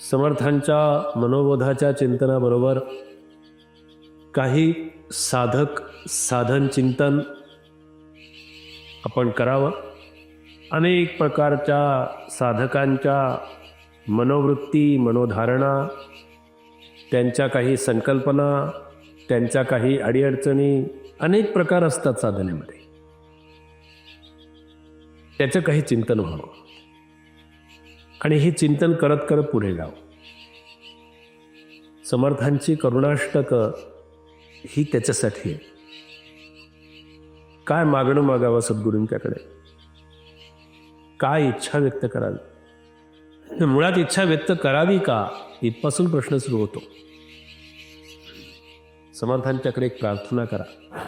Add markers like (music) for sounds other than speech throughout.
समर्थांच्या मनोबोधाच्या चिंतनाबरोबर काही साधक साधन चिंतन आपण करावं. अनेक प्रकारच्या साधकांच्या मनोवृत्ती मनोधारणा त्यांच्या काही संकल्पना त्यांच्या काही अडीअडचणी अनेक प्रकार असतात साधनेमध्ये. त्याचं काही चिंतन व्हावं. आणि हे चिंतन करत करत पुढे जाव. समर्थांची करुणाष्टकं ही त्याच्यासाठी आहे. काय मागणं मागावं सद्गुरूंच्याकडे? काय इच्छा व्यक्त करावी? मुळात इच्छा व्यक्त करावी का? इथपासून प्रश्न सुरू होतो. समर्थांच्याकडे एक प्रार्थना करा.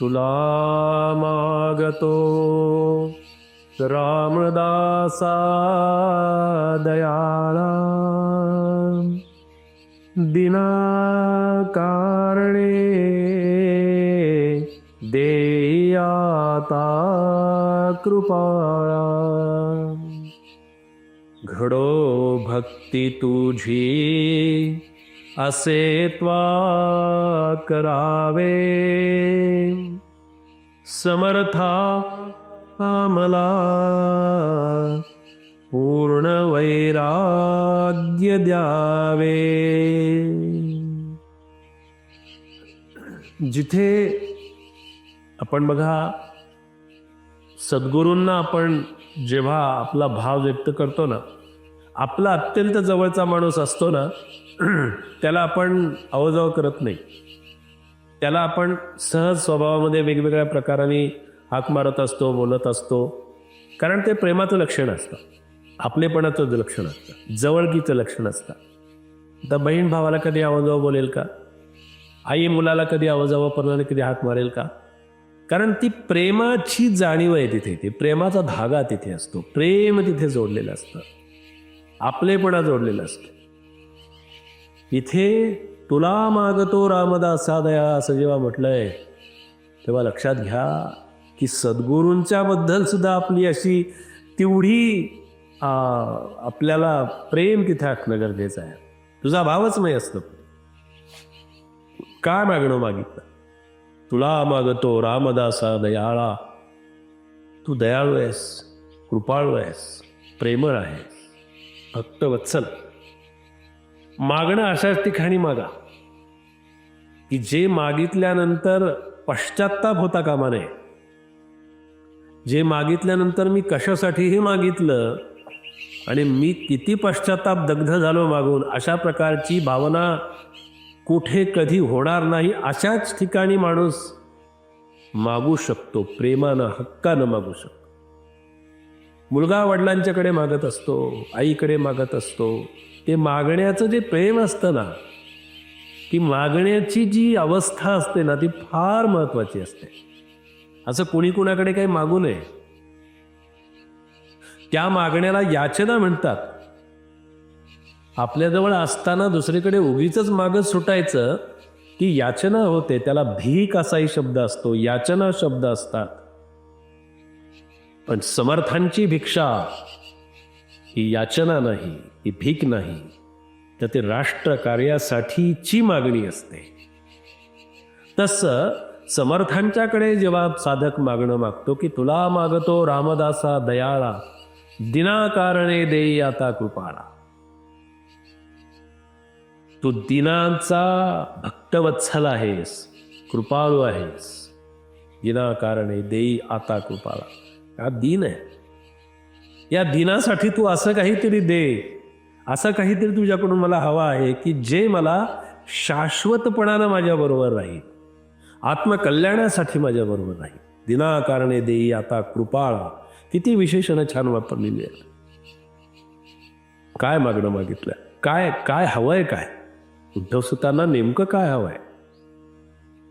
तुला मागतो. रामदासा दयाळा दिनाकारणे देयाता कृपाळा. घडो भक्ती तुझी असे त्वा करावे. समर्था आमला पूर्ण वैराग्य द्यावे. जिथे आपण बघा सद्गुरूंना आपण जेव्हा आपला भाव व्यक्त करतो ना आपला अत्यंत जवळचा माणूस असतो ना (clears throat) त्याला आपण अवजाव करत नाही. त्याला आपण सहज स्वभावामध्ये वेगवेगळ्या प्रकाराने हाक मारत असतो बोलत असतो. कारण ते प्रेमाचं लक्षण असतं. आपलेपणाचं लक्षण असतं. जवळकीचं लक्षण असतं. आता बहीण भावाला कधी आवाजावं बोलेल का? आई मुलाला कधी आवाजावाप्रमाणे कधी हाक मारेल का? कारण ती प्रेमाची जाणीव आहे तिथे. ती प्रेमाचा धागा तिथे असतो. प्रेम तिथे जोडलेलं असतं. आपलेपणा जोडलेलं असतं. इथे तुला मागतो रामदासा दया असं जेव्हा म्हटलंय तेव्हा लक्षात घ्या. की सद्गुरूंच्या बद्दल सुद्धा आपली अशी तेवढी आपल्याला प्रेम तिथे असणं गरजेचं आहे. तुझा भावच नाही असतं. काय मागणं मागितलं? तुला मागतो रामदासा दयाळा. तू दयाळू आहेस कृपाळू आहेस प्रेमळ आहेस भक्तवत्सल. मागणं अशाच ठिकाणी मागा. की जे मागितल्यानंतर पश्चाताप होता कामा नये. जे मागितल्यानंतर मी कशासाठीही मागितलं आणि मी किती पश्चाताप दग्ध झालो मागून अशा प्रकारची भावना कुठे कधी होणार नाही अशाच ठिकाणी माणूस मागू शकतो प्रेमानं हक्कानं मागू शकतो. मुलगा वडिलांच्याकडे मागत असतो आईकडे मागत असतो ते मागण्याचं जे प्रेम असतं ना ती मागण्याची जी अवस्था असते ना ती फार महत्वाची असते. असं कोणी कुणाकडे काही मागू नये. त्या मागण्याला याचना म्हणतात. आपल्याजवळ असताना दुसरीकडे उगीच मागत सुटायचं ती याचना होते त्याला भीक असाही शब्द असतो याचना शब्द असतात. पण समर्थांची भिक्षा ही याचना नाही ही भीक नाही तर ते राष्ट्र कार्यासाठीची मागणी असते. तसं समर्थांच्याकडे जेव्हा साधक मागणं मागतो की तुला मागतो रामदासा दयाळा दिनाकारणे देई आता कृपाळा. तू दिनांचा भक्तवत्सल आहेस कृपाळू आहेस दिनाकारणे देई आता कृपाळा. हा दिन आहे. या दिनासाठी तू असं काहीतरी दे असं काहीतरी तुझ्याकडून मला हवं आहे की जे मला शाश्वतपणानं माझ्याबरोबर राहील. आत्मकल्याणासाठी माझ्याबरोबर नाही दिनाकारणे देई आता कृपाळा. किती विशेषणं छान वापरलेली आहेत. काय मागणं मागितलं? काय काय हवंय काय? उद्धवसुतांना नेमकं काय हवंय?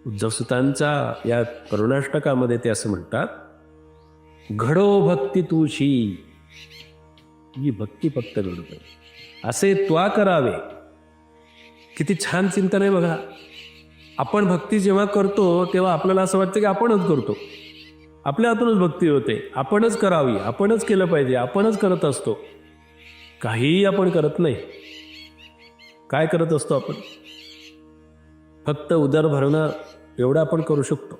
उद्धवसुतांचा या करुणाष्टकामध्ये ते असं म्हणतात घडो भक्ती तुशी ही भक्ती फक्त घडू. असे त्वा करावे. किती छान चिंतन आहे बघा. आपण भक्ती जेव्हा करतो तेव्हा आपल्याला असं वाटतं की आपणच करतो. आपल्या हातूनच भक्ती होते. आपणच करावी आपणच केलं पाहिजे आपणच करत असतो. काहीही आपण करत नाही. काय करत असतो आपण? फक्त उदर भरणं एवढं आपण करू शकतो.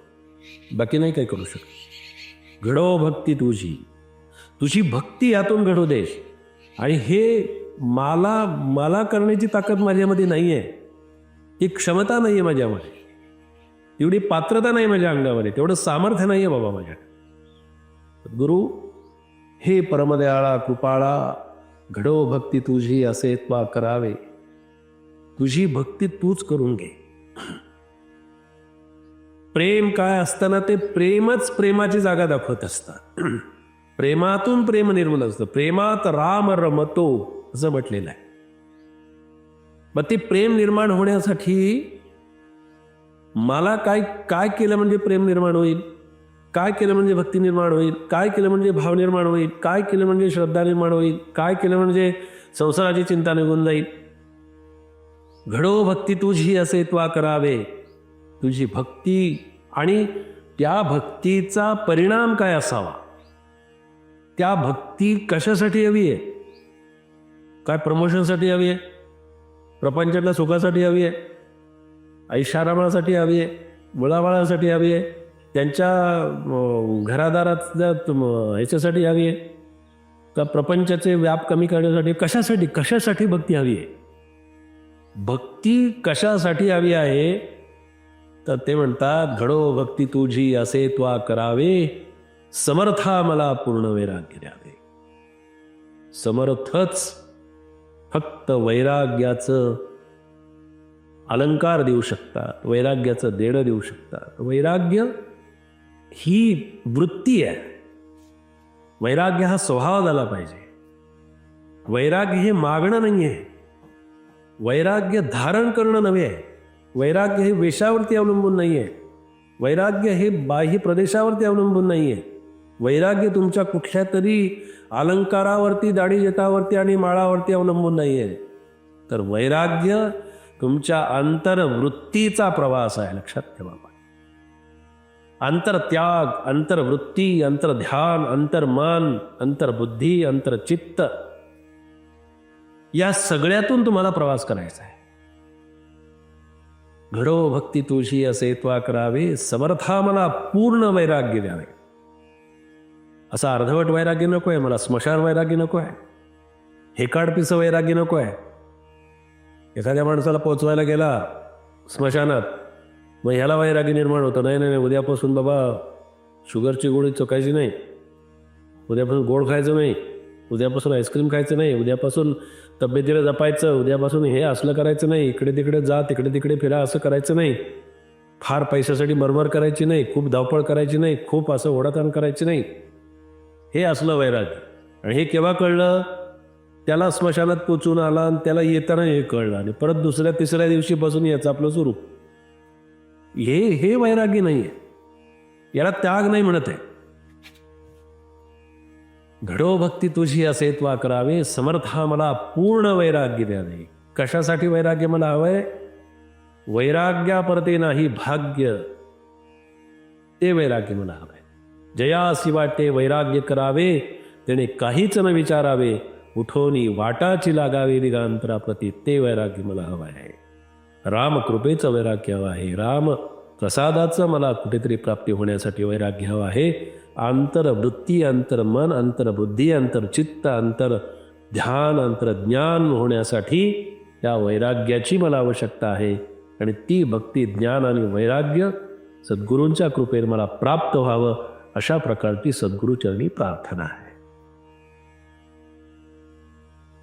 बाकी नाही काय करू शकत. घडो भक्ती तुझी. तुझी भक्ती यातून घडू देश. आणि हे मला मला करण्याची ताकद माझ्यामध्ये नाही आहे ही क्षमता नाही आहे माझ्यामध्ये. एवढी पात्रता नाही माझ्या अंगामध्ये. तेवढं सामर्थ्य नाही आहे बाबा माझ्या गुरु हे परमदयाळा कृपाळा घडो भक्ती तुझी असे त्वा करावे. तुझी भक्ती तूच करून घे. प्रेम काय असताना ते प्रेमच प्रेमाची जागा दाखवत असतात. प्रेमातून प्रेम निर्मूल असतं. प्रेमात राम रमतो असं म्हटलेलं आहे. मग ते प्रेम निर्माण होण्यासाठी मला काय काय केलं म्हणजे प्रेम निर्माण होईल? काय केलं म्हणजे भक्ती निर्माण होईल? काय केलं म्हणजे भाव निर्माण होईल? काय केलं म्हणजे श्रद्धा निर्माण होईल? काय केलं म्हणजे संसाराची चिंता निघून जाईल? घडो भक्ती तुझी असे त्वा करावे. तुझी भक्ती आणि त्या भक्तीचा परिणाम काय असावा? त्या भक्ती कशासाठी हवी आहे? काय प्रमोशनसाठी हवी आहे? प्रपंचातल्या सुखासाठी हवी आहे ऐशारामासाठी हवी आहे मुळाबाळासाठी हवी आहे त्यांच्या घरादारातल्या ह्याच्यासाठी हवी आहे. का प्रपंचाचे व्याप कमी करण्यासाठी कशासाठी कशासाठी भक्ती हवी आहे? भक्ती कशासाठी हवी आहे? तर ते म्हणतात घडो भक्ती तुझी असे त्वा करावे समर्था मला पूर्ण वैराग्य द्यावे. समर्थच फक्त वैराग्याचं अलंकार देऊ शकतात वैराग्याचं देणं देऊ शकतात. वैराग्य ही वृत्ती आहे. वैराग्य हा स्वभाव झाला पाहिजे. वैराग्य हे मागणं नाही आहे वैराग्य धारण करणं नव्हे. आहे वैराग्य हे वेशावरती अवलंबून नाही आहे वैराग्य हे बाह्य प्रदेशावरती अवलंबून नाही आहे वैराग्य तुमच्या कुठल्या तरी अलंकारावरती दाढीजेतावरती आणि माळावरती अवलंबून नाही आहे तर वैराग्य तुमच्या अंतर्वृत्तीचा प्रवास आहे लक्षात ठेवा अंतरत्याग अंतर्वृत्ती अंतर्ध्यान अंतर्मन अंतर्बुद्धी अंतरचित्त या सगळ्यातून तुम्हाला प्रवास करायचा आहे. घडो भक्ती तुळशी असे त्वा करावे समर्था मला पूर्ण वैराग्य द्यावे. असं अर्धवट वैरागी नको आहे मला स्मशान वैरागी नको आहे. हेकाडपिसं वैरागी नको आहे. एखाद्या माणसाला पोचवायला गेला स्मशानात मग ह्याला वैरागी निर्माण होतं. नाही नाही, उद्यापासून बाबा शुगरची गोळी चुकायची नाही. उद्यापासून गोड खायचं नाही. उद्यापासून आईस्क्रीम खायचं नाही. उद्यापासून तब्येतीला जपायचं. उद्यापासून हे असलं करायचं नाही. इकडे तिकडे जा तिकडे तिकडे फिरा असं करायचं नाही. फार पैशासाठी मरमर करायची नाही. खूप धावपळ करायची नाही. खूप असं ओढाताण करायची नाही. हे असलं वैराग्य आणि हे केव्हा कळलं? त्याला स्मशानात पोचून आला आणि त्याला येताना हे कळलं आणि परत दुसऱ्या तिसऱ्या दिवशीपासून याचं आपलं सुरू हे हे वैराग्य नाही आहे याला त्याग नाही म्हणत आहे. घडो भक्ती तुझी असे त्वा करावे समर्था मला पूर्ण वैराग्य द्यावे कशासाठी वैराग्य मला हवंय? वैराग्यापरते नाही भाग्य. ते वैराग्य मला हवं जयासी वाटे वैराग्य करावे त्याने काहीच न विचारावे उठोनी वाटाची लागावे दिगांतराप्रती ते वैराग्य मला हवं आहे. रामकृपेचं वैराग्य हवं आहे. राम प्रसादाचं मला कुठेतरी प्राप्ती होण्यासाठी वैराग्य हवं आहे. आंतरवृत्ती अंतर्मन अंतरबुद्धी अंतरचित्त अंतर ध्यान अंतरज्ञान होण्यासाठी त्या वैराग्याची मला आवश्यकता आहे. आणि ती भक्ती ज्ञान आणि वैराग्य सद्गुरूंच्या कृपेने मला प्राप्त व्हावं. अशा प्रकारची सद्गुरूचरणी प्रार्थना आहे.